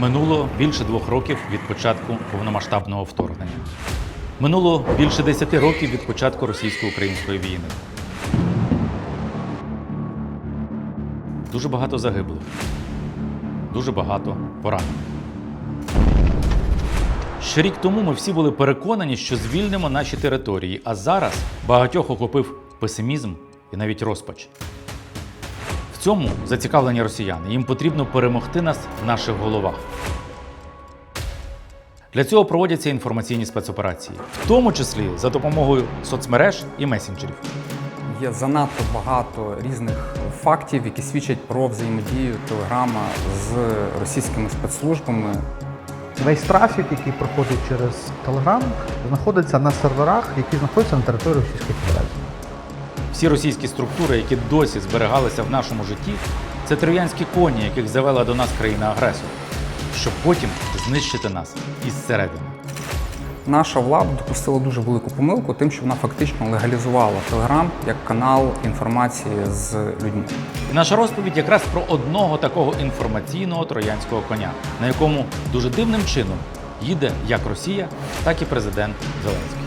Минуло більше двох років від початку повномасштабного вторгнення. Минуло більше десяти років від початку російсько-української війни. Дуже багато загиблих, дуже багато поранених. Ще рік тому ми всі були переконані, що звільнимо наші території, а зараз багатьох охопив песимізм і навіть розпач. Цьому зацікавлені росіяни. Їм потрібно перемогти нас в наших головах. Для цього проводяться інформаційні спецоперації, в тому числі за допомогою соцмереж і месенджерів. Є занадто багато різних фактів, які свідчать про взаємодію Телеграма з російськими спецслужбами. Весь трафік, який проходить через Telegram, знаходиться на серверах, які знаходяться на території Російської Федерації. Всі російські структури, які досі зберігалися в нашому житті, це троянські коні, яких завела до нас країна-агресор, щоб потім знищити нас із середини. Наша влада допустила дуже велику помилку, тим, що вона фактично легалізувала Телеграм як канал інформації з людьми. І наша розповідь якраз про одного такого інформаційного троянського коня, на якому дуже дивним чином їде як Росія, так і президент Зеленський.